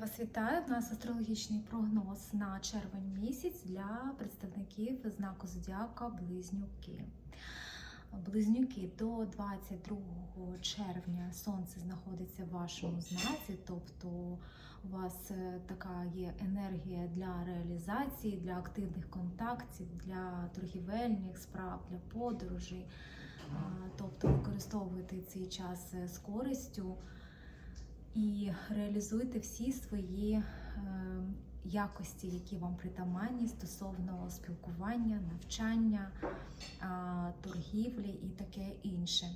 Вас вітаю. У нас астрологічний прогноз на червень місяць для представників знаку зодіака Близнюки. Близнюки до 22 червня сонце знаходиться в вашому знаці, тобто у вас е, така є енергія для реалізації, для активних контактів, для торгівельних справ, для подорожей. Тобто використовуйте цей час е, з користю і реалізуйте всі свої е, якості, які вам притаманні стосовно спілкування, навчання, торгівлі і таке інше.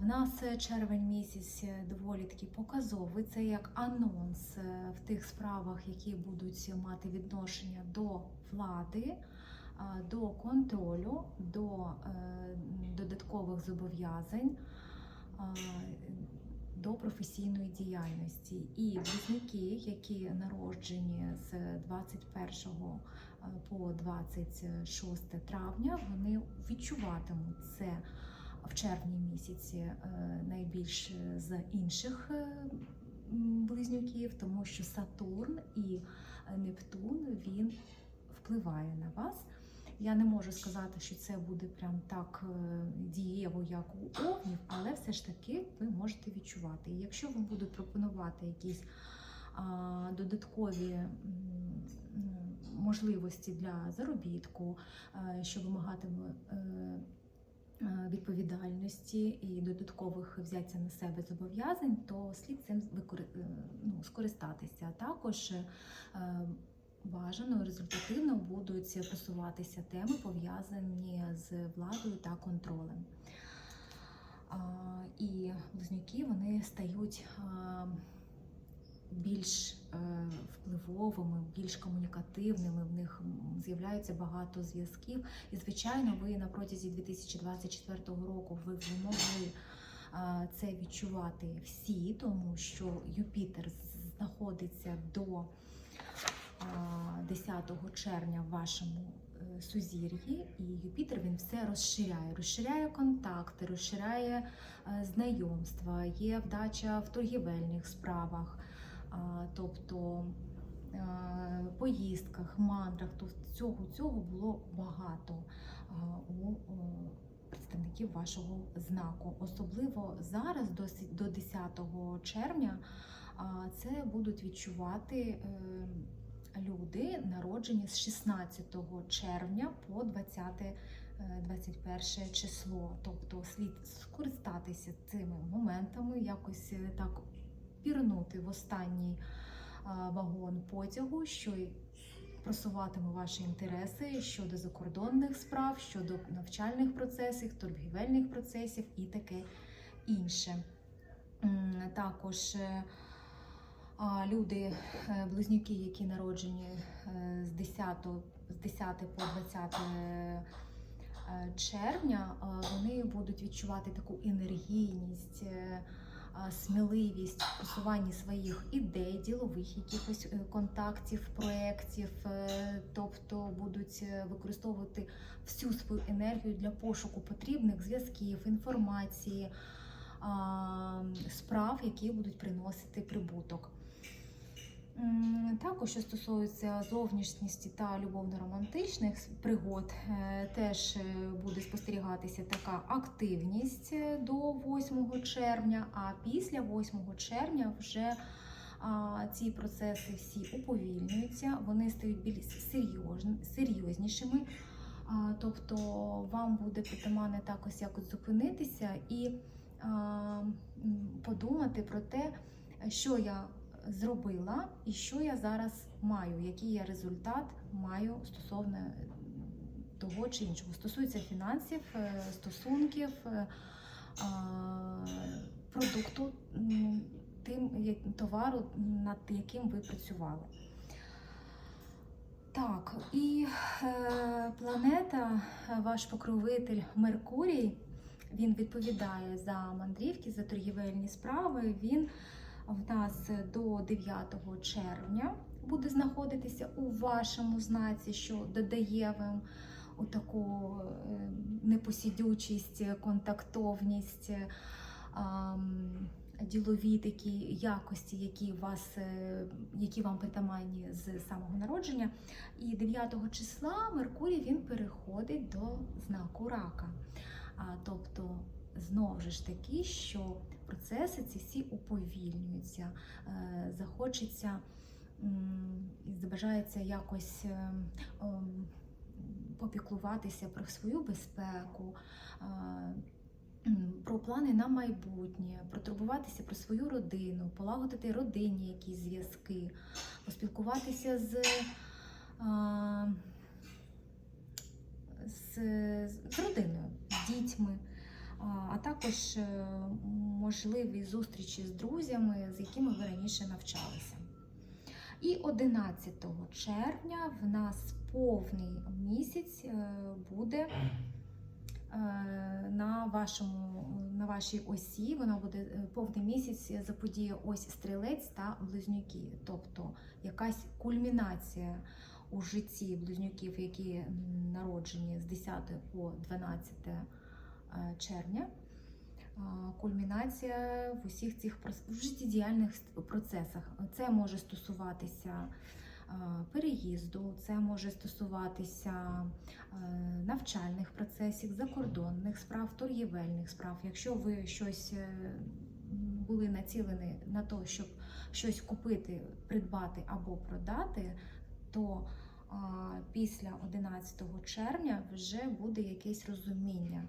В нас червень місяць доволі таки показовий. Це як анонс е, в тих справах, які будуть мати відношення до влади, до контролю, до е, додаткових зобов'язань. До професійної діяльності і близнюки, які народжені з 21 по 26 травня, вони відчуватимуть це в червні місяці е, найбільше з інших е, близнюків, тому що Сатурн і Нептун він впливає на вас. Я не можу сказати, що це буде прям так е, дієво, як у овнів, але все ж таки ви можете відчувати. І якщо вам будуть пропонувати якісь а, додаткові м, можливості для заробітку, е, що вимагатиме е, відповідальності і додаткових взяття на себе зобов'язань, то слід цим ну, скористатися. Також бажано результативно будуть просуватися теми, пов'язані з владою та контролем. І близнюки вони стають більш е, впливовими, більш комунікативними. В них з'являється багато зв'язків. І, звичайно, ви на протязі 2024 року ви могли це відчувати всі, тому що Юпітер знаходиться до 10 червня в вашому е, сузір'ї, і Юпітер він все розширяє, розширяє контакти, розширяє е, знайомства, є вдача в торгівельних справах, тобто е, поїздках, мандрах. Тобто цього, цього було багато у представників вашого знаку. Особливо зараз, до 10 червня, це будуть відчувати. Е, люди, народжені з 16 червня по 20, е, 21 число. Тобто слід скористатися цими моментами, якось е, так пірнути в останній вагон потягу, що просуватиме ваші інтереси щодо закордонних справ, щодо навчальних процесів, торгівельних процесів і таке інше. Також е, люди, е, близнюки, які народжені е, з 10, з 10 по 20 е, червня, вони будуть відчувати таку енергійність, сміливість в просуванні своїх ідей, ділових якихось контактів, проєктів, тобто будуть використовувати всю свою енергію для пошуку потрібних зв'язків, інформації, справ, які будуть приносити прибуток. Також, що стосується зовнішністі та любовно-романтичних пригод, е, теж е, буде спостерігатися така активність е, до 8 червня, а після 8 червня вже ці процеси всі уповільнюються, вони стають більш серйознішими. Тобто вам буде притаманне також якось зупинитися і подумати про те, що я зробила і що я зараз маю, який я результат маю стосовно того чи іншого. Стосується фінансів, е, стосунків, е, продукту, тим товару, над яким ви працювали. Так, і е, планета, ваш покровитель Меркурій, він відповідає за мандрівки, за торгівельні справи. Він в нас до 9 червня буде знаходитися у вашому знаці, що додає вам таку е, непосідючість, контактовність, ділові такі якості, які, вас, е, які вам притаманні з самого народження. І 9 числа Меркурій він переходить до знаку рака. Тобто, знову ж таки, що процеси ці всі уповільнюються, е, захочеться і забажається якось е, попіклуватися про свою безпеку. е, Про плани на майбутнє, протурбуватися про свою родину, полагодити родинні якісь зв'язки, поспілкуватися з, з, з родиною, з дітьми, а, також е, можливі зустрічі з друзями, з якими ви раніше навчалися. І 11 червня в нас повний місяць е, буде е, на, вашому, на вашій осі. Вона буде повний місяць заподіє ось стрілець та близнюки, тобто якась кульмінація у житті близнюків, які народжені з 10 по 12 е, червня. Кульмінація в усіх цих в життєдіяльних процесах. Це може стосуватися переїзду, це може стосуватися е, навчальних процесів, закордонних справ, торгівельних справ. Якщо ви щось е, були націлені на те, щоб щось купити, придбати або продати, то після 11 червня вже буде якесь розуміння,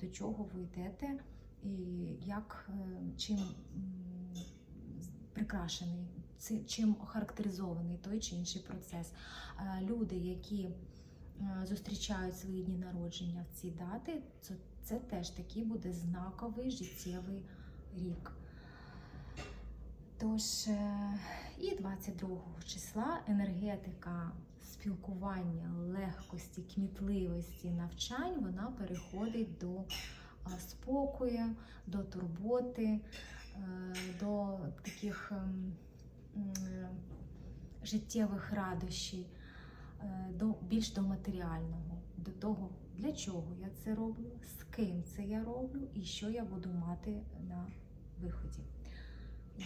до чого ви йдете і як е, чим прикрашений, чим охарактеризований той чи інший процес. Е, Люди, які е, зустрічають свої дні народження в ці дати, це, це теж такий буде знаковий життєвий рік. Тож е, і 22 числа енергетика спілкування, легкості, кмітливості, навчань вона переходить до спокою, до турботи, е, до таких ем, життєвих радощів, е, до, більш до матеріального, до того, для чого я це роблю, з ким це я роблю і що я буду мати на виході.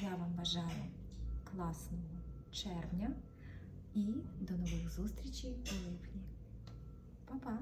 Я вам бажаю класного червня і до нових зустрічей у липні. Па-па!